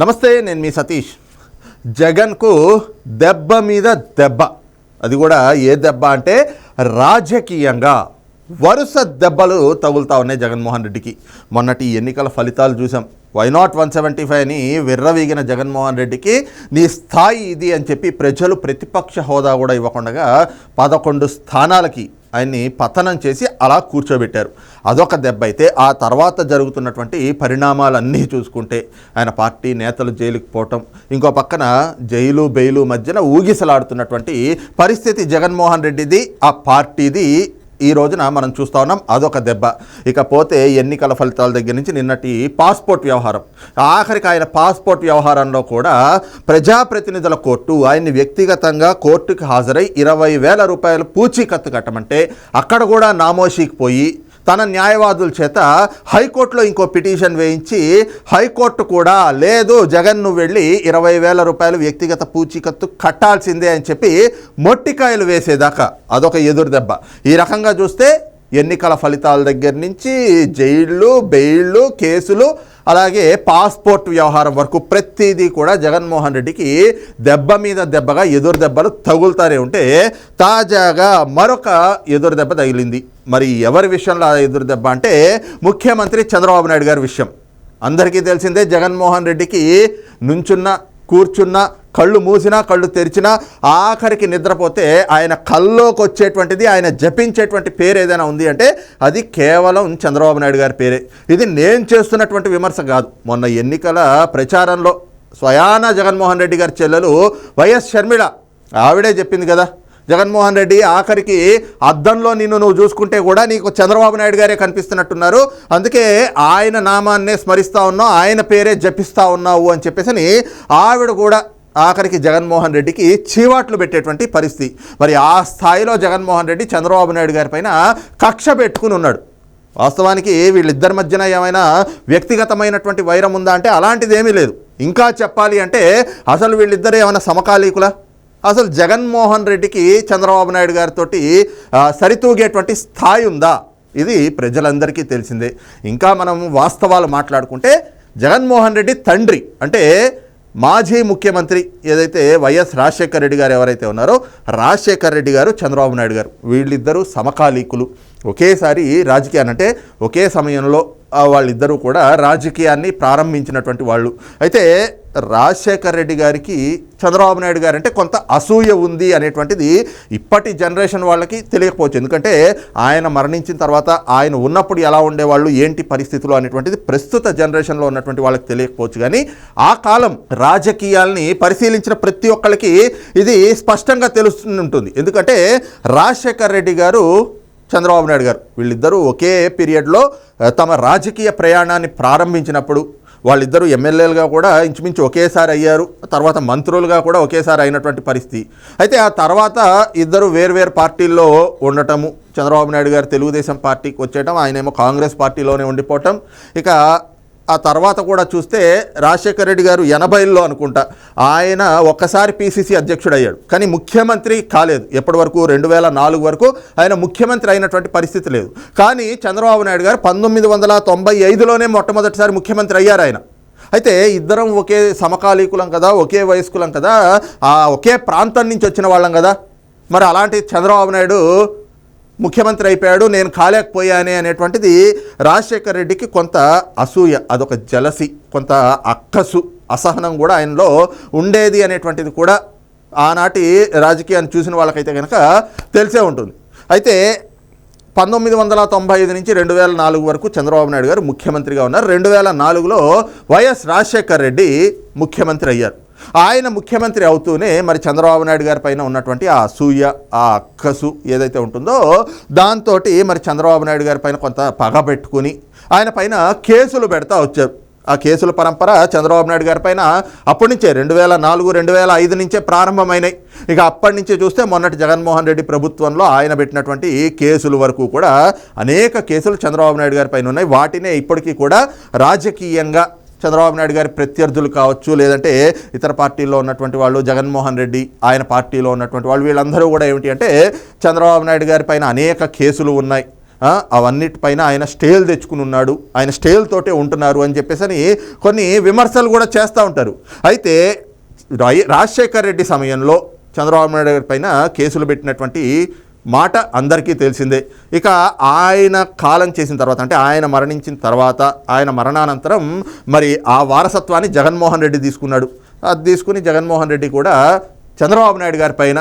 నమస్తే నేను మీ సతీష్. జగన్కు దెబ్బ మీద దెబ్బ. అది కూడా ఏ దెబ్బ అంటే రాజకీయంగా. వరుస దెబ్బలు తగులుతా ఉన్నాయి జగన్మోహన్ రెడ్డికి. మొన్నటి ఎన్నికల ఫలితాలు చూసాం why not one seventy five అని విర్రవీగిన జగన్మోహన్ రెడ్డికి నీ స్థాయి ఇది అని చెప్పి ప్రజలు ప్రతిపక్ష హోదా కూడా ఇవ్వకుండా పదకొండు స్థానాలకి ఆయన్ని పతనం చేసి అలా కూర్చోబెట్టారు. అదొక దెబ్బ అయితే ఆ తర్వాత జరుగుతున్నటువంటి పరిణామాలన్నీ చూసుకుంటే ఆయన పార్టీ నేతలు జైలుకి పోవటం ఇంకో పక్కన జైలు బెయిలు మధ్యన ఊగిసలాడుతున్నటువంటి పరిస్థితి జగన్మోహన్ రెడ్డిది ఆ పార్టీది ఈ రోజున మనం చూస్తా ఉన్నాం అదొక దెబ్బ. ఇకపోతే ఎన్నికల ఫలితాల దగ్గర నుంచి నిన్నటి పాస్పోర్ట్ వ్యవహారం. ఆఖరికి ఆయన పాస్పోర్ట్ వ్యవహారంలో కూడా ప్రజాప్రతినిధుల కోర్టు ఆయన్ని వ్యక్తిగతంగా కోర్టుకి హాజరై ఇరవై వేల రూపాయలు పూచీకత్తు కట్టమంటే అక్కడ కూడా నామోషీకి పోయి తన న్యాయవాదుల చేత హైకోర్టులో ఇంకో పిటిషన్ వేయించి హైకోర్టు కూడా లేదు జగన్ నువ్వు వెళ్ళి ఇరవై వేల రూపాయలు వ్యక్తిగత పూచీకత్తు కట్టాల్సిందే అని చెప్పి మొట్టికాయలు వేసేదాకా అదొక ఎదురు దెబ్బ. ఈ రకంగా చూస్తే ఎన్నికల ఫలితాల దగ్గర నుంచి జైళ్ళు బెయిళ్ళు కేసులు అలాగే పాస్పోర్ట్ వ్యవహారం వరకు ప్రతిదీ కూడా జగన్మోహన్ రెడ్డికి దెబ్బ మీద దెబ్బగా ఎదురు దెబ్బలు తగులుతారే ఉంటే తాజాగా మరొక ఎదురు దెబ్బ తగిలింది. మరి ఎవరి విషయంలో ఆ ఎదురు దెబ్బ అంటే ముఖ్యమంత్రి చంద్రబాబు నాయుడు గారి విషయం. అందరికీ తెలిసిందే జగన్మోహన్ రెడ్డికి నుంచున్న కూర్చున్నా కళ్ళు మూసినా కళ్ళు తెరిచినా ఆఖరికి నిద్రపోతే ఆయన కల్లోకి వచ్చేటువంటిది ఆయన జపించేటువంటి పేరు ఏదైనా ఉంది అంటే అది కేవలం చంద్రబాబు నాయుడు గారి పేరే. ఇది నేను చేస్తున్నటువంటి విమర్శ కాదు. మొన్న ఎన్నికల ప్రచారంలో స్వయాన జగన్మోహన్ రెడ్డి గారి చెల్లెలు వైఎస్ షర్మిళ ఆవిడే చెప్పింది కదా జగన్మోహన్ రెడ్డి ఆఖరికి అద్దంలో నిన్ను నువ్వు చూసుకుంటే కూడా నీకు చంద్రబాబు నాయుడు గారే కనిపిస్తున్నట్టున్నారు. అందుకే ఆయన నామాన్నే స్మరిస్తూ ఉన్నావు ఆయన పేరే జపిస్తా ఉన్నావు అని చెప్పేసి ఆవిడ కూడా ఆఖరికి జగన్మోహన్ రెడ్డికి చీవాట్లు పెట్టేటువంటి పరిస్థితి. మరి ఆ స్థాయిలో జగన్మోహన్ రెడ్డి చంద్రబాబు నాయుడు గారి పైన కక్ష పెట్టుకుని ఉన్నాడు. వాస్తవానికి వీళ్ళిద్దరి మధ్యన ఏమైనా వ్యక్తిగతమైనటువంటి వైరం ఉందా అంటే అలాంటిది ఏమీ లేదు. ఇంకా చెప్పాలి అంటే అసలు వీళ్ళిద్దరు ఏమైనా సమకాలీకులా? అసలు జగన్మోహన్ రెడ్డికి చంద్రబాబు నాయుడు గారితో సరితూగేటువంటి స్థాయి ఉందా? ఇది ప్రజలందరికీ తెలిసిందే. ఇంకా మనం వాస్తవాలు మాట్లాడుకుంటే జగన్మోహన్ రెడ్డి తండ్రి అంటే మాజీ ముఖ్యమంత్రి ఏదైతే వైఎస్ రాజశేఖర రెడ్డి గారు ఎవరైతే ఉన్నారో రాజశేఖర రెడ్డి గారు చంద్రబాబు నాయుడు గారు వీళ్ళిద్దరూ సమకాలీకులు. ఒకేసారి రాజకీయాన్ని అంటే ఒకే సమయంలో వాళ్ళిద్దరూ కూడా రాజకీయాన్ని ప్రారంభించినటువంటి వాళ్ళు. అయితే రాజశేఖర్ రెడ్డి గారికి చంద్రబాబు నాయుడు గారు అంటే కొంత అసూయ ఉంది అనేటువంటిది ఇప్పటి జనరేషన్ వాళ్ళకి తెలియకపోవచ్చు. ఎందుకంటే ఆయన మరణించిన తర్వాత ఆయన ఉన్నప్పుడు ఎలా ఉండేవాళ్ళు ఏంటి పరిస్థితులు అనేటువంటిది ప్రస్తుత జనరేషన్లో ఉన్నటువంటి వాళ్ళకి తెలియకపోవచ్చు. కానీ ఆ కాలం రాజకీయాల్ని పరిశీలించిన ప్రతి ఒక్కరికి ఇది స్పష్టంగా తెలుస్తుంటుంది ఎందుకంటే రాజశేఖర్ రెడ్డి గారు చంద్రబాబు నాయుడు గారు వీళ్ళిద్దరూ ఒకే పీరియడ్లో తమ రాజకీయ ప్రయాణాన్ని ప్రారంభించినప్పుడు వాళ్ళిద్దరూ ఎమ్మెల్యేలుగా కూడా ఇంచుమించు ఒకేసారి అయ్యారు. తర్వాత మంత్రులుగా కూడా ఒకేసారి అయినటువంటి పరిస్థితి. అయితే ఆ తర్వాత ఇద్దరు వేర్వేరు పార్టీల్లో ఉండటము చంద్రబాబు నాయుడు గారు తెలుగుదేశం పార్టీకి వచ్చేయటం ఆయనేమో కాంగ్రెస్ పార్టీలోనే ఉండిపోవటం ఇక ఆ తర్వాత కూడా చూస్తే రాజశేఖర రెడ్డి గారు ఎనభైల్లో అనుకుంటా. ఆయన ఒక్కసారి పీసీసీ అధ్యక్షుడు అయ్యాడు కానీ ముఖ్యమంత్రి కాలేదు. ఎప్పటి వరకు? రెండు వేల నాలుగు వరకు ఆయన ముఖ్యమంత్రి అయినటువంటి పరిస్థితి లేదు. కానీ చంద్రబాబు నాయుడు గారు పంతొమ్మిది వందల తొంభై ఐదులోనే మొట్టమొదటిసారి ముఖ్యమంత్రి అయ్యారు ఆయన. అయితే ఇద్దరం ఒకే సమకాలీకులం కదా ఒకే వయస్కులం కదా ఆ ఒకే ప్రాంతం నుంచి వచ్చిన వాళ్ళం కదా. మరి అలాంటి చంద్రబాబు నాయుడు ముఖ్యమంత్రి అయిపోయాడు నేను కాలేకపోయానే అనేటువంటిది రాజశేఖర్ రెడ్డికి కొంత అసూయ అదొక జలసి కొంత అక్కసు అసహనం కూడా ఆయనలో ఉండేది అనేటువంటిది కూడా ఆనాటి రాజకీయాన్ని చూసిన వాళ్ళకైతే కనుక తెలిసే ఉంటుంది. అయితే పంతొమ్మిది వందల తొంభై ఐదు నుంచి రెండు వేల నాలుగు వరకు చంద్రబాబు నాయుడు గారు ముఖ్యమంత్రిగా ఉన్నారు. రెండు వేల నాలుగులో వైఎస్ రాజశేఖర్ రెడ్డి ముఖ్యమంత్రి అయ్యారు. ఆయన ముఖ్యమంత్రి అవుతూనే మరి చంద్రబాబు నాయుడు గారి పైన ఉన్నటువంటి ఆ అసూయ ఆ అక్కసు ఏదైతే ఉంటుందో దాంతో మరి చంద్రబాబు నాయుడు గారి పైన కొంత పగ పెట్టుకుని ఆయన పైన కేసులు పెడతా వచ్చారు. ఆ కేసుల పరంపర చంద్రబాబు నాయుడు గారి పైన అప్పటి నుంచే రెండు వేల నాలుగు రెండు వేల ఐదు నుంచే ప్రారంభమైనాయి. ఇక అప్పటి నుంచే చూస్తే మొన్నటి జగన్మోహన్ రెడ్డి ప్రభుత్వంలో ఆయన పెట్టినటువంటి కేసుల వరకు కూడా అనేక కేసులు చంద్రబాబు నాయుడు గారి పైన ఉన్నాయి. వాటినే ఇప్పటికీ కూడా రాజకీయంగా చంద్రబాబు నాయుడు గారి ప్రత్యర్థులు కావచ్చు లేదంటే ఇతర పార్టీల్లో ఉన్నటువంటి వాళ్ళు జగన్మోహన్ రెడ్డి ఆయన పార్టీలో ఉన్నటువంటి వాళ్ళు వీళ్ళందరూ కూడా ఏమిటి అంటే చంద్రబాబు నాయుడు గారి పైన అనేక కేసులు ఉన్నాయి. అవన్నిటిపైన ఆయన స్టేల్ తెచ్చుకుని ఉన్నాడు. ఆయన స్టేల్ తోటే ఉంటున్నారు అని చెప్పేసి అని కొన్ని విమర్శలు కూడా చేస్తూ ఉంటారు. అయితే రాజశేఖర్ రెడ్డి సమయంలో చంద్రబాబు నాయుడు గారి పైన కేసులు పెట్టినటువంటి మాట అందరికీ తెలిసిందే. ఇక ఆయన కాలం చేసిన తర్వాత అంటే ఆయన మరణించిన తర్వాత ఆయన మరణానంతరం మరి ఆ వారసత్వాన్ని జగన్మోహన్ రెడ్డి తీసుకున్నాడు. అది తీసుకుని జగన్మోహన్ రెడ్డి కూడా చంద్రబాబు నాయుడు గారి పైన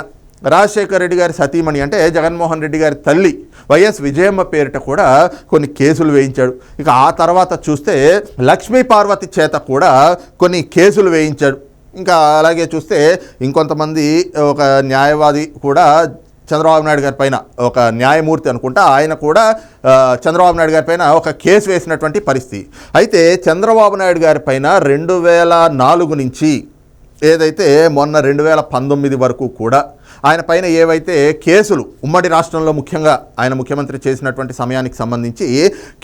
రాజశేఖర రెడ్డి గారి సతీమణి అంటే జగన్మోహన్ రెడ్డి గారి తల్లి వైఎస్ విజయమ్మ పేరిట కూడా కొన్ని కేసులు వేయించాడు. ఇక ఆ తర్వాత చూస్తే లక్ష్మీ పార్వతి చేత కూడా కొన్ని కేసులు వేయించాడు. ఇంకా అలాగే చూస్తే ఇంకొంతమంది ఒక న్యాయవాది కూడా చంద్రబాబు నాయుడు గారి పైన ఒక న్యాయమూర్తి అనుకుంటా ఆయన కూడా చంద్రబాబు నాయుడు గారి పైన ఒక కేసు వేసినటువంటి పరిస్థితి. అయితే చంద్రబాబు నాయుడు గారి పైన రెండు వేల నాలుగు నుంచి ఏదైతే మొన్న రెండు వేల పంతొమ్మిది వరకు కూడా ఆయన పైన ఏవైతే కేసులు ఉమ్మడి రాష్ట్రంలో ముఖ్యంగా ఆయన ముఖ్యమంత్రి చేసినటువంటి సమయానికి సంబంధించి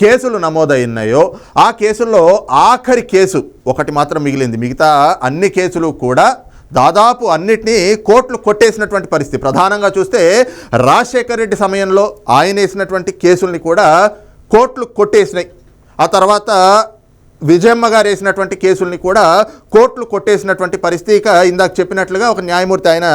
కేసులు నమోదైనాయో ఆ కేసుల్లో ఆఖరి కేసు ఒకటి మాత్రం మిగిలింది. మిగతా అన్ని కేసులు కూడా దాదాపు అన్నిటినీ కోట్లు కొట్టేసినటువంటి పరిస్థితి. ప్రధానంగా చూస్తే రాజశేఖర్ రెడ్డి సమయంలో ఆయన వేసినటువంటి కేసుల్ని కూడా కోట్లు కొట్టేసినాయి. ఆ తర్వాత విజయమ్మ గారు వేసినటువంటి కేసుల్ని కూడా కోర్టులు కొట్టేసినటువంటి పరిస్థితి ఇక ఇందాక చెప్పినట్లుగా ఒక న్యాయమూర్తి ఆయన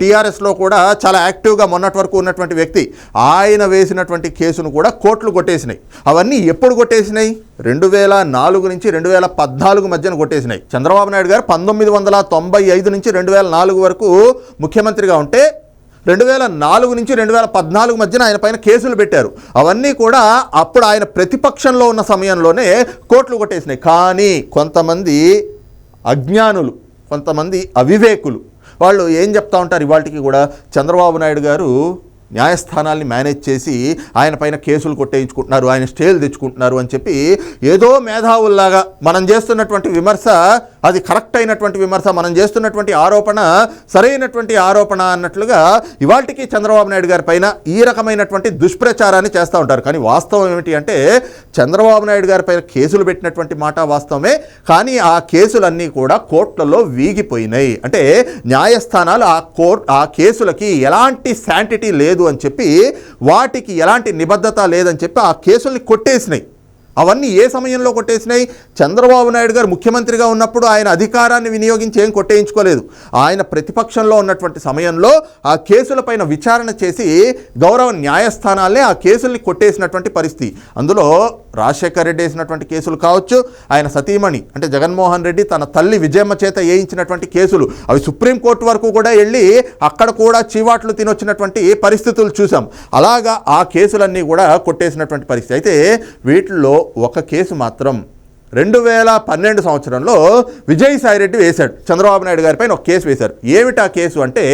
టీఆర్ఎస్లో కూడా చాలా యాక్టివ్గా మొన్నటి వరకు ఉన్నటువంటి వ్యక్తి ఆయన వేసినటువంటి కేసును కూడా కోర్టులు కొట్టేసినాయి. అవన్నీ ఎప్పుడు కొట్టేసినాయి? రెండు వేల నాలుగు నుంచి రెండు వేల పద్నాలుగు మధ్యన కొట్టేసినాయి. చంద్రబాబు నాయుడు గారు పంతొమ్మిది వందల తొంభై ఐదు నుంచి రెండు వేల నాలుగు వరకు ముఖ్యమంత్రిగా ఉంటే రెండు వేల నాలుగు నుంచి రెండు వేల పద్నాలుగు మధ్యన ఆయన పైన కేసులు పెట్టారు. అవన్నీ కూడా అప్పుడు ఆయన ప్రతిపక్షంలో ఉన్న సమయంలోనే కోట్లు కొట్టేసినాయి. కానీ కొంతమంది అజ్ఞానులు కొంతమంది అవివేకులు వాళ్ళు ఏం చెప్తా ఉంటారు ఇవాళకి కూడా? చంద్రబాబు నాయుడు గారు న్యాయస్థానాల్ని మేనేజ్ చేసి ఆయన పైన కేసులు కొట్టేయించుకుంటున్నారు ఆయన స్టేలు తెచ్చుకుంటున్నారు అని చెప్పి ఏదో మేధావుల్లాగా మనం చేస్తున్నటువంటి విమర్శ అది కరెక్ట్ అయినటువంటి విమర్శ మనం చేస్తున్నటువంటి ఆరోపణ సరైనటువంటి ఆరోపణ అన్నట్లుగా ఇవాళకి చంద్రబాబు నాయుడు గారి పైన ఈ రకమైనటువంటి దుష్ప్రచారాన్ని చేస్తూ ఉంటారు. కానీ వాస్తవం ఏమిటి అంటే చంద్రబాబు నాయుడు గారి పైన కేసులు పెట్టినటువంటి మాట వాస్తవమే కానీ ఆ కేసులన్నీ కూడా కోర్టులలో వీగిపోయినాయి. అంటే న్యాయస్థానాలు ఆ కోర్ట్ ఆ కేసులకి ఎలాంటి శాంటిటీ లేదు అని చెప్పి వాటికి ఎలాంటి నిబద్ధత లేదని చెప్పి ఆ కేసుల్ని కొట్టేసినాయి. అవన్నీ ఏ సమయంలో కొట్టేసినాయి? చంద్రబాబు నాయుడు గారు ముఖ్యమంత్రిగా ఉన్నప్పుడు ఆయన అధికారాన్ని వినియోగించి ఏం కొట్టేయించుకోలేదు. ఆయన ప్రతిపక్షంలో ఉన్నటువంటి సమయంలో ఆ కేసులపైన విచారణ చేసి గౌరవ న్యాయస్థానాలే ఆ కేసుల్ని కొట్టేసినటువంటి పరిస్థితి. అందులో రాజశేఖర్ రెడ్డి వేసినటువంటి కేసులు కావచ్చు ఆయన సతీమణి అంటే జగన్మోహన్ రెడ్డి తన తల్లి విజయమ్మ చేత వేయించినటువంటి కేసులు. అవి సుప్రీంకోర్టు వరకు కూడా వెళ్ళి అక్కడ కూడా చీవాట్లు తినొచ్చినటువంటి పరిస్థితులు చూసాం. అలాగా ఆ కేసులన్నీ కూడా కొట్టేసినటువంటి పరిస్థితి. అయితే వీటిల్లో ఒక కేసు మాత్రం రెండు వేల పన్నెండు సంవత్సరంలో విజయసాయిరెడ్డి వేశాడు. చంద్రబాబు నాయుడు గారి పైన ఒక కేసు వేశారు. ఏమిటి ఆ కేసు అంటే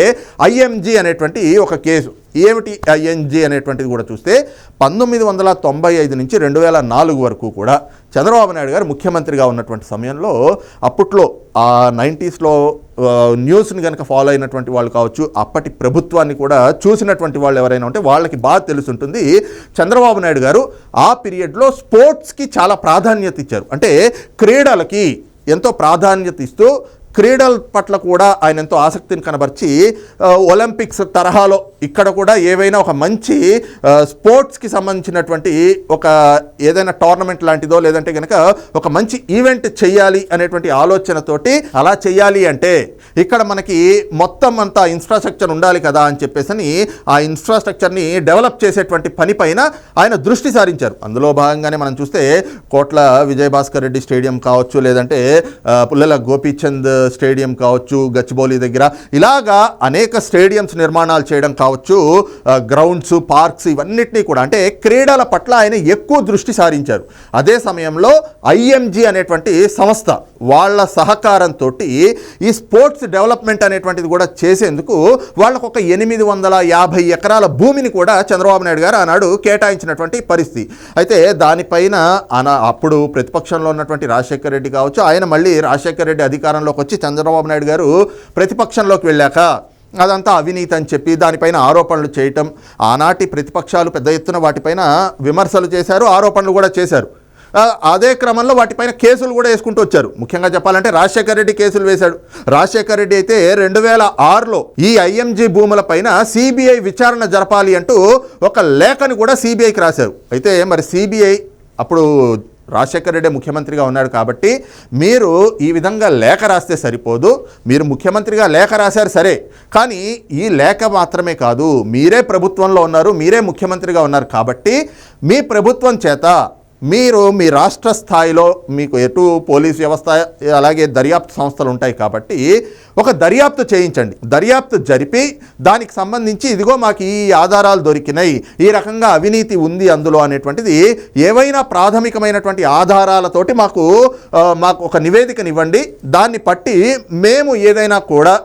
ఐఎంజీ అనేటువంటి ఒక కేసు. ఏమిటి ఐఎన్జీ అనేటువంటిది కూడా చూస్తే పంతొమ్మిది వందల తొంభై ఐదు నుంచి రెండు వేల నాలుగు వరకు కూడా చంద్రబాబు నాయుడు గారు ముఖ్యమంత్రిగా ఉన్నటువంటి సమయంలో అప్పట్లో ఆ నైంటీస్లో న్యూస్ని కనుక ఫాలో అయినటువంటి వాళ్ళు కావచ్చు అప్పటి ప్రభుత్వాన్ని కూడా చూసినటువంటి వాళ్ళు ఎవరైనా ఉంటే వాళ్ళకి బాగా తెలుసుంటుంది. చంద్రబాబు నాయుడు గారు ఆ పీరియడ్లో స్పోర్ట్స్కి చాలా ప్రాధాన్యత ఇచ్చారు. అంటే క్రీడలకి ఎంతో ప్రాధాన్యత ఇస్తూ క్రీడల పట్ల కూడా ఆయన ఎంతో ఆసక్తిని కనబరిచి ఒలింపిక్స్ తరహాలో ఇక్కడ కూడా ఏవైనా ఒక మంచి స్పోర్ట్స్కి సంబంధించినటువంటి ఒక ఏదైనా టోర్నమెంట్ లాంటిదో లేదంటే కనుక ఒక మంచి ఈవెంట్ చేయాలి అనేటువంటి ఆలోచనతోటి అలా చేయాలి అంటే ఇక్కడ మనకి మొత్తం అంతా ఇన్ఫ్రాస్ట్రక్చర్ ఉండాలి కదా అని చెప్పేసి ఆ ఇన్ఫ్రాస్ట్రక్చర్ని డెవలప్ చేసేటువంటి పని పైన ఆయన దృష్టి సారించారు. అందులో భాగంగానే మనం చూస్తే కోట్ల విజయభాస్కర్ రెడ్డి స్టేడియం కావచ్చు లేదంటే పుల్లల పుల్లెల గోపీచంద్ స్టేడియం కావచ్చు గచ్చిబౌలి దగ్గర. ఇలాగా అనేక స్టేడియంస్ నిర్మాణాలు చేయడం కావచ్చు గ్రౌండ్స్ పార్క్స్ ఇవన్నిటినీ కూడా అంటే క్రీడల పట్ల ఆయన ఎక్కువ దృష్టి సారించారు. అదే సమయంలో ఐఎంజీ అనేటువంటి సంస్థ వాళ్ళ సహకారంతో ఈ స్పోర్ట్స్ డెవలప్మెంట్ అనేటువంటిది కూడా చేసేందుకు వాళ్ళకు ఒక ఎనిమిది వందల యాభై ఎకరాల భూమిని కూడా చంద్రబాబు నాయుడు గారు ఆనాడు కేటాయించినటువంటి పరిస్థితి. అయితే దానిపైన అన అప్పుడు ప్రతిపక్షంలో ఉన్నటువంటి రాజశేఖర్ రెడ్డి కావచ్చు ఆయన మళ్ళీ రాజశేఖర్ రెడ్డి అధికారంలోకి వచ్చి చంద్రబాబు నాయుడు గారు ప్రతిపక్షంలోకి వెళ్ళాక అదంతా అవినీతి అని చెప్పి దానిపైన ఆరోపణలు చేయటం ఆనాటి ప్రతిపక్షాలు పెద్ద ఎత్తున వాటిపైన విమర్శలు చేశారు ఆరోపణలు కూడా చేశారు. అదే క్రమంలో వాటిపైన కేసులు కూడా వేసుకుంటూ వచ్చారు. ముఖ్యంగా చెప్పాలంటే రాజశేఖర రెడ్డి కేసులు వేశాడు. రాజశేఖర రెడ్డి అయితే రెండు వేల ఆరులో ఈ ఐఎంజీ భూముల పైన సిబిఐ విచారణ జరపాలి అంటూ ఒక లేఖను కూడా సిబిఐకి రాశారు. అయితే మరి సిబిఐ అప్పుడు రాజశేఖర రెడ్డి ముఖ్యమంత్రిగా ఉన్నాడు కాబట్టి మీరు ఈ విధంగా లేఖ రాస్తే సరిపోదు. మీరు ముఖ్యమంత్రిగా లేఖ రాశారు సరే. కానీ ఈ లేఖ మాత్రమే కాదు మీరే ప్రభుత్వంలో ఉన్నారు మీరే ముఖ్యమంత్రిగా ఉన్నారు కాబట్టి మీ ప్రభుత్వం చేత మీరు మీ రాష్ట్ర స్థాయిలో మీకు ఎటు పోలీస్ వ్యవస్థ అలాగే దర్యాప్తు సంస్థలు ఉంటాయి కాబట్టి ఒక దర్యాప్తు చేయించండి. దర్యాప్తు జరిపి దానికి సంబంధించి ఇదిగో మాకు ఈ ఆధారాలు దొరికినాయి ఈ రకంగా అవినీతి ఉంది అందులో అనేటువంటిది ఏవైనా ప్రాథమికమైనటువంటి ఆధారాలతోటి మాకు మాకు ఒక నివేదికనివ్వండి. దాన్ని పట్టి మేము ఏదైనా కూడా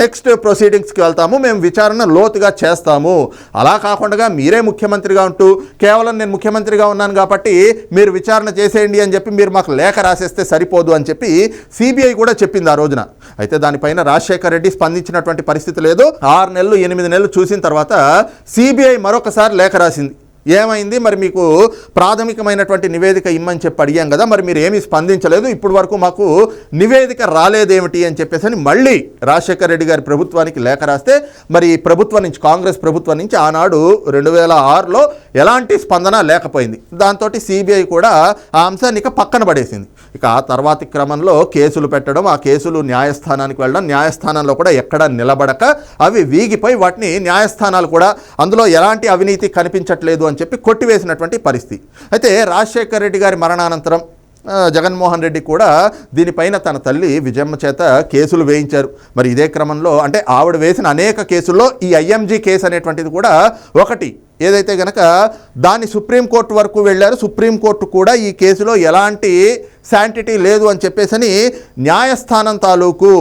నెక్స్ట్ ప్రొసీడింగ్స్కి వెళ్తాము మేము విచారణ లోతుగా చేస్తాము. అలా కాకుండా మీరే ముఖ్యమంత్రిగా ఉంటూ కేవలం నేను ముఖ్యమంత్రిగా ఉన్నాను కాబట్టి మీరు విచారణ చేసేయండి అని చెప్పి మీరు మాకు లేఖ రాసేస్తే సరిపోదు అని చెప్పి సిబిఐ కూడా చెప్పింది ఆ రోజున. అయితే దానిపైన రాజశేఖర్ రెడ్డి స్పందించినటువంటి పరిస్థితి లేదు. ఆరు నెలలు ఎనిమిది నెలలు చూసిన తర్వాత సిబిఐ మరొకసారి లేఖ రాసింది. ఏమైంది? మరి మీకు ప్రాథమికమైనటువంటి నివేదిక ఇమ్మని చెప్పి అడిగాం కదా మరి మీరు ఏమీ స్పందించలేదు. ఇప్పుడు వరకు మాకు నివేదిక రాలేదేమిటి అని చెప్పేసి అని మళ్ళీ రాజశేఖర రెడ్డి గారి ప్రభుత్వానికి లేఖ రాస్తే మరి ప్రభుత్వం నుంచి కాంగ్రెస్ ప్రభుత్వం నుంచి ఆనాడు రెండు వేల ఆరులో ఎలాంటి స్పందన లేకపోయింది. దాంతో సిబిఐ కూడా ఆ అంశాన్ని ఇక పక్కన పడేసింది. ఇక ఆ తర్వాతి క్రమంలో కేసులు పెట్టడం ఆ కేసులు న్యాయస్థానానికి వెళ్ళడం న్యాయస్థానంలో కూడా ఎక్కడ నిలబడక అవి వీగిపోయి వాటిని న్యాయస్థానాలు కూడా అందులో ఎలాంటి అవినీతి కనిపించట్లేదు అని చెప్పి కొట్టివేసినటువంటి పరిస్థితి. అయితే రాజశేఖర్ రెడ్డి గారి మరణానంతరం జగన్మోహన్ రెడ్డి కూడా దీనిపైన తన తల్లి విజయమ్మ చేత కేసులు వేయించారు. మరి ఇదే క్రమంలో అంటే ఆవిడ వేసిన అనేక కేసుల్లో ఈ ఐఎంజీ కేసు అనేటువంటిది కూడా ఒకటి. ఏదైతే గనక దాన్ని సుప్రీంకోర్టు వరకు వెళ్ళారు సుప్రీంకోర్టు కూడా ఈ కేసులో ఎలాంటి శాంటిటీ లేదు అని చెప్పేసని న్యాయస్థానం తాలూకు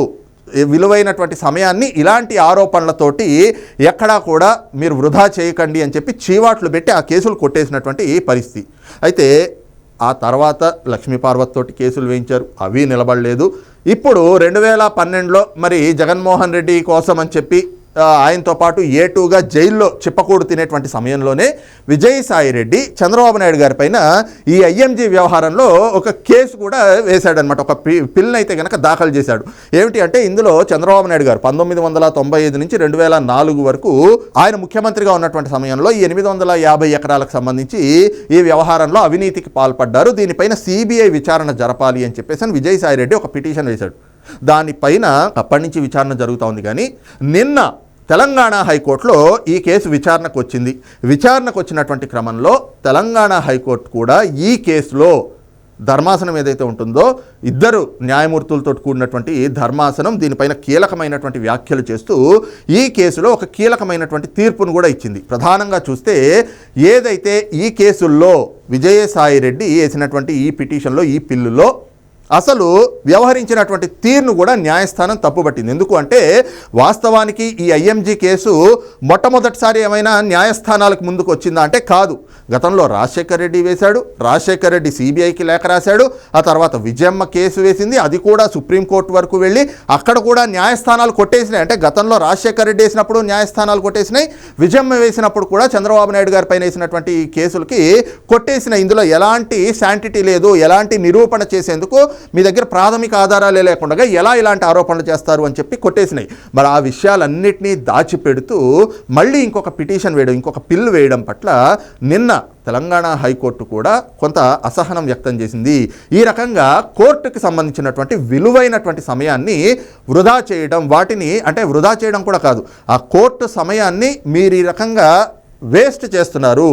విలువైనటువంటి సమయాన్ని ఇలాంటి ఆరోపణలతోటి ఎక్కడా కూడా మీరు వృధా చేయకండి అని చెప్పి చీవాట్లు పెట్టి ఆ కేసులు కొట్టేసినటువంటి పరిస్థితి. అయితే ఆ తర్వాత లక్ష్మీపార్వతి తోటి కేసులు వేయించారు. అవి నిలబడలేదు. ఇప్పుడు రెండు వేల పన్నెండులో మరి జగన్మోహన్ రెడ్డి కోసం అని చెప్పి ఆయనతో పాటు ఏ టూగా జైల్లో చిప్పకూడు తినేటువంటి సమయంలోనే విజయసాయి రెడ్డి చంద్రబాబు నాయుడు గారి పైన ఈ ఐఎంజీ వ్యవహారంలో ఒక కేసు కూడా వేశాడనమాట ఒక పి పిల్ని అయితే కనుక దాఖలు చేశాడు. ఏమిటి అంటే ఇందులో చంద్రబాబు నాయుడు గారు పంతొమ్మిది వందల తొంభై ఐదు నుంచి రెండు వేల నాలుగు వరకు ఆయన ముఖ్యమంత్రిగా ఉన్నటువంటి సమయంలో ఈ ఎనిమిది వందల యాభై ఎకరాలకు సంబంధించి ఈ వ్యవహారంలో అవినీతికి పాల్పడ్డారు. దీనిపైన సిబిఐ విచారణ జరపాలి అని చెప్పేసి అని విజయసాయి రెడ్డి ఒక పిటిషన్ వేశాడు. దానిపైన అప్పటి నుంచి విచారణ జరుగుతూ ఉంది కానీ నిన్న తెలంగాణ హైకోర్టులో ఈ కేసు విచారణకు వచ్చింది. విచారణకు వచ్చినటువంటి క్రమంలో తెలంగాణ హైకోర్టు కూడా ఈ కేసులో ధర్మాసనం ఏదైతే ఉంటుందో ఇద్దరు న్యాయమూర్తులతో కూడినటువంటి ధర్మాసనం దీనిపైన కీలకమైనటువంటి వ్యాఖ్యలు చేస్తూ ఈ కేసులో ఒక కీలకమైనటువంటి తీర్పును కూడా ఇచ్చింది. ప్రధానంగా చూస్తే ఏదైతే ఈ కేసుల్లో విజయసాయి రెడ్డి వేసినటువంటి ఈ పిటిషన్లో ఈ పిల్లులో అసలు వ్యవహరించినటువంటి తీరును కూడా న్యాయస్థానం తప్పుపట్టింది. ఎందుకు అంటే వాస్తవానికి ఈ ఐఎంజీ కేసు మొట్టమొదటిసారి ఏమైనా న్యాయస్థానాలకు ముందుకు వచ్చిందా అంటే కాదు. గతంలో రాజశేఖర్ రెడ్డి వేశాడు రాజశేఖర్ రెడ్డి సిబిఐకి లేఖ రాశాడు ఆ తర్వాత విజయమ్మ కేసు వేసింది అది కూడా సుప్రీంకోర్టు వరకు వెళ్ళి అక్కడ కూడా న్యాయస్థానాలు కొట్టేసినాయి. అంటే గతంలో రాజశేఖర్ రెడ్డి వేసినప్పుడు న్యాయస్థానాలు కొట్టేసినాయి విజయమ్మ వేసినప్పుడు కూడా చంద్రబాబు నాయుడు గారి పైన వేసినటువంటి ఈ కేసులకి కొట్టేసిన ఇందులో ఎలాంటి శాంటిటీ లేదు ఎలాంటి నిరూపణ చేసేందుకు మీ దగ్గర ప్రాథమిక ఆధారాలే లేకుండా ఎలా ఇలాంటి ఆరోపణలు చేస్తారు అని చెప్పి కొట్టేసినాయి. మరి ఆ విషయాలన్నింటినీ దాచిపెడుతూ మళ్ళీ ఇంకొక పిటిషన్ వేయడం ఇంకొక పిల్లు వేయడం పట్ల నిన్న తెలంగాణ హైకోర్టు కూడా కొంత అసహనం వ్యక్తం చేసింది. ఈ రకంగా కోర్టుకి సంబంధించినటువంటి విలువైనటువంటి సమయాన్ని వృధా చేయడం వాటిని అంటే వృధా చేయడం కూడా కాదు. ఆ కోర్టు సమయాన్ని మీరు ఈ రకంగా వేస్ట్ చేస్తున్నారు.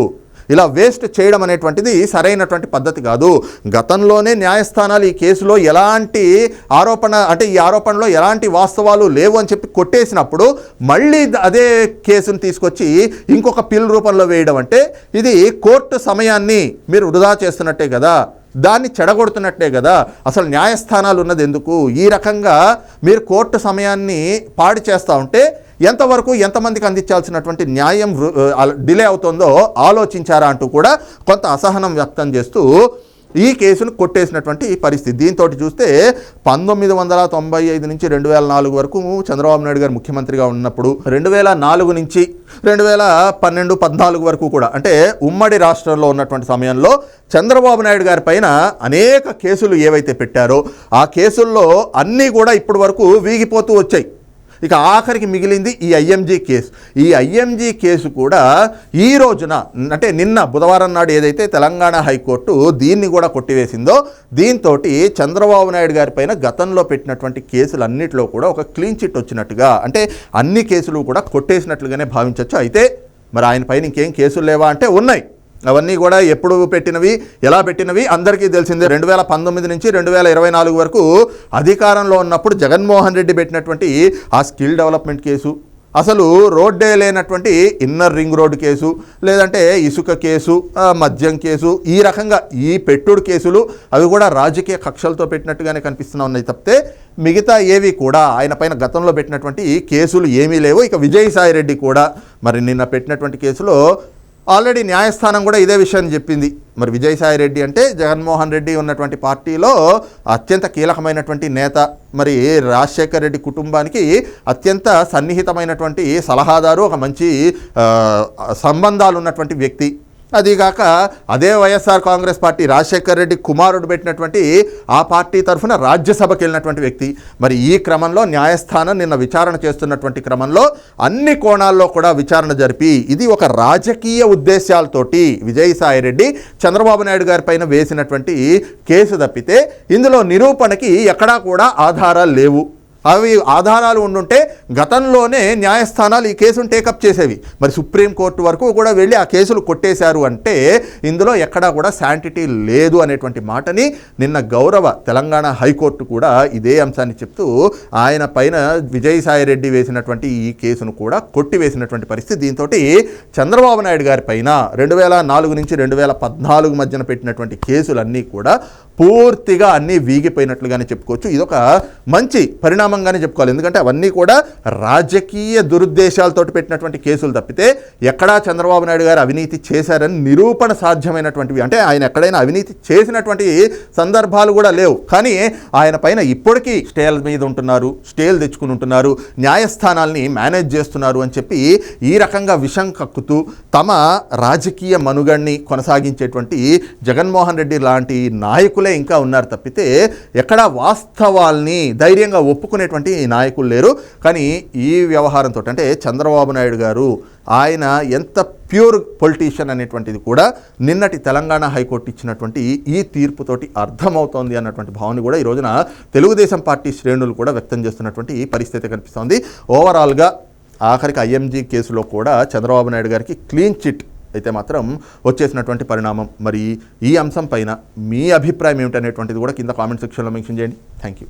ఇలా వేస్ట్ చేయడం అనేటువంటిది సరైనటువంటి పద్ధతి కాదు. గతంలోనే న్యాయస్థానాలు ఈ కేసులో ఎలాంటి ఆరోపణ అంటే ఈ ఆరోపణలో ఎలాంటి వాస్తవాలు లేవు అని చెప్పి కొట్టేసినప్పుడు మళ్ళీ అదే కేసును తీసుకొచ్చి ఇంకొక పిల్ రూపంలో వేయడం అంటే ఇది కోర్టు సమయాన్ని మీరు వృధా చేస్తున్నట్టే కదా. దాన్ని చెడగొడుతున్నట్టే కదా. అసలు న్యాయస్థానాలు ఉన్నది ఎందుకు? ఈ రకంగా మీరు కోర్టు సమయాన్ని పాడు చేస్తూ ఉంటే ఎంతవరకు ఎంతమందికి అందించాల్సినటువంటి న్యాయం డిలే అవుతుందో ఆలోచించారా అంటూ కూడా కొంత అసహనం వ్యక్తం చేస్తూ ఈ కేసును కొట్టేసినటువంటి పరిస్థితి. దీంతో చూస్తే పంతొమ్మిది వందల తొంభై ఐదు నుంచి రెండు వేల నాలుగు వరకు చంద్రబాబు నాయుడు గారు ముఖ్యమంత్రిగా ఉన్నప్పుడు రెండు వేల నాలుగు నుంచి రెండు వేల పన్నెండు పద్నాలుగు వరకు కూడా అంటే ఉమ్మడి రాష్ట్రంలో ఉన్నటువంటి సమయంలో చంద్రబాబు నాయుడు గారి పైన అనేక కేసులు ఏవైతే పెట్టారో ఆ కేసుల్లో అన్నీ కూడా ఇప్పటి వరకు వీగిపోతూ వచ్చాయి. ఇక ఆఖరికి మిగిలింది ఈ ఐఎంజీ కేసు. ఈ ఐఎంజీ కేసు కూడా ఈ రోజున అంటే నిన్న బుధవారం నాడు ఏదైతే తెలంగాణ హైకోర్టు దీన్ని కూడా కొట్టివేసిందో దీంతో చంద్రబాబు నాయుడు గారి పైన గతంలో పెట్టినటువంటి కేసులన్నిటిలో కూడా ఒక క్లీన్ చిట్ వచ్చినట్టుగా అంటే అన్ని కేసులు కూడా కొట్టేసినట్లుగానే భావించవచ్చు అయితే మరి ఆయన పైన ఇంకేం కేసులు లేవా అంటే ఉన్నాయి. అవన్నీ కూడా ఎప్పుడు పెట్టినవి ఎలా పెట్టినవి? అందరికీ తెలిసిందే రెండు వేల పంతొమ్మిది నుంచి రెండు వేల ఇరవై నాలుగు వరకు అధికారంలో ఉన్నప్పుడు జగన్మోహన్ రెడ్డి పెట్టినటువంటి ఆ స్కిల్ డెవలప్మెంట్ కేసు అసలు రోడ్డే లేనటువంటి ఇన్నర్ రింగ్ రోడ్ కేసు లేదంటే ఇసుక కేసు మద్యం కేసు ఈ రకంగా ఈ పెట్టుడు కేసులు అవి కూడా రాజకీయ కక్షలతో పెట్టినట్టుగానే కనిపిస్తున్నా ఉన్నాయి తప్పితే మిగతా ఏవి కూడా ఆయన పైన గతంలో పెట్టినటువంటి కేసులు ఏమీ లేవు. ఇక విజయసాయి రెడ్డి కూడా మరి నిన్న పెట్టినటువంటి కేసులో ఆల్రెడీ న్యాయస్థానం కూడా ఇదే విషయాన్ని చెప్పింది. మరి విజయసాయి రెడ్డి అంటే జగన్మోహన్ రెడ్డి ఉన్నటువంటి పార్టీలో అత్యంత కీలకమైనటువంటి నేత. మరి రాజశేఖర్ రెడ్డి కుటుంబానికి అత్యంత సన్నిహితమైనటువంటి సలహాదారు ఒక మంచి సంబంధాలు ఉన్నటువంటి వ్యక్తి. అదిగాక అదే YSR Congress party Rajasekhar Reddy కుమారుడు పెట్టినటువంటి ఆ పార్టీ తరఫున రాజ్యసభకి వెళ్ళినటువంటి వ్యక్తి. మరి ఈ క్రమంలో న్యాయస్థానం నిన్న విచారణ చేస్తున్నటువంటి క్రమంలో అన్ని కోణాల్లో కూడా విచారణ జరిపి ఇది ఒక రాజకీయ ఉద్దేశాలతోటి విజయసాయి రెడ్డి చంద్రబాబు నాయుడు గారి పైన వేసినటువంటి కేసు తప్పితే ఇందులో నిరూపణకి ఎక్కడా కూడా ఆధారాలు లేవు. అవి ఆధారాలు ఉండుంటే గతంలోనే న్యాయస్థానాలు ఈ కేసును టేకప్ చేసేవి. మరి సుప్రీంకోర్టు వరకు కూడా వెళ్ళి ఆ కేసులు కొట్టేశారు అంటే ఇందులో ఎక్కడా కూడా శాంటిటీ లేదు అనేటువంటి మాటని నిన్న గౌరవ తెలంగాణ హైకోర్టు కూడా ఇదే అంశాన్ని చెప్తూ ఆయన పైన విజయసాయి రెడ్డి వేసినటువంటి ఈ కేసును కూడా కొట్టివేసినటువంటి పరిస్థితి. దీంతో చంద్రబాబు నాయుడు గారి పైన రెండు వేల నాలుగు నుంచి రెండు వేల పద్నాలుగు మధ్యన పెట్టినటువంటి కేసులన్నీ కూడా పూర్తిగా అన్నీ వీగిపోయినట్లుగానే చెప్పుకోవచ్చు. ఇదొక మంచి పరిణామంగానే చెప్పుకోవాలి. ఎందుకంటే అవన్నీ కూడా రాజకీయ దురుద్దేశాలతోటి పెట్టినటువంటి కేసులు తప్పితే ఎక్కడా చంద్రబాబు నాయుడు గారు అవినీతి చేశారని నిరూపణ సాధ్యమైనటువంటివి. అంటే ఆయన ఎక్కడైనా అవినీతి చేసినటువంటి సందర్భాలు కూడా లేవు. కానీ ఆయన పైన ఇప్పటికీ స్టేల్ మీద ఉంటున్నారు స్టేల్ తెచ్చుకుని ఉంటున్నారు న్యాయస్థానాల్ని మేనేజ్ చేస్తున్నారు అని చెప్పి ఈ రకంగా విషం కక్కుతూ తమ రాజకీయ మనుగడ్ని కొనసాగించేటువంటి జగన్మోహన్ రెడ్డి లాంటి నాయకులే ఇంకా ఉన్నారు తప్పితే ఎక్కడా వాస్తవాల్ని ధైర్యంగా ఒప్పుకునేటువంటి నాయకులు లేరు. కానీ ఈ వ్యవహారంతో అంటే చంద్రబాబు నాయుడు గారు ఆయన ఎంత ప్యూర్ పొలిటీషియన్ అనేటువంటిది కూడా నిన్నటి తెలంగాణ హైకోర్టు ఇచ్చినటువంటి ఈ తీర్పుతోటి అర్థమవుతోంది అన్నటువంటి భావన కూడా ఈ రోజున తెలుగుదేశం పార్టీ శ్రేణులు కూడా వ్యక్తం చేస్తున్నటువంటి పరిస్థితి కనిపిస్తోంది. ఓవరాల్గా ఆఖరికి ఐఎంజీ కేసులో కూడా చంద్రబాబు నాయుడు గారికి క్లీన్ చిట్ అయితే మాత్రం వచ్చేసినటువంటి పరిణామం. మరి ఈ అంశం పైన మీ అభిప్రాయం ఏమిటనేటువంటిది కూడా కింద కామెంట్ సెక్షన్లో మెన్షన్ చేయండి. Thank you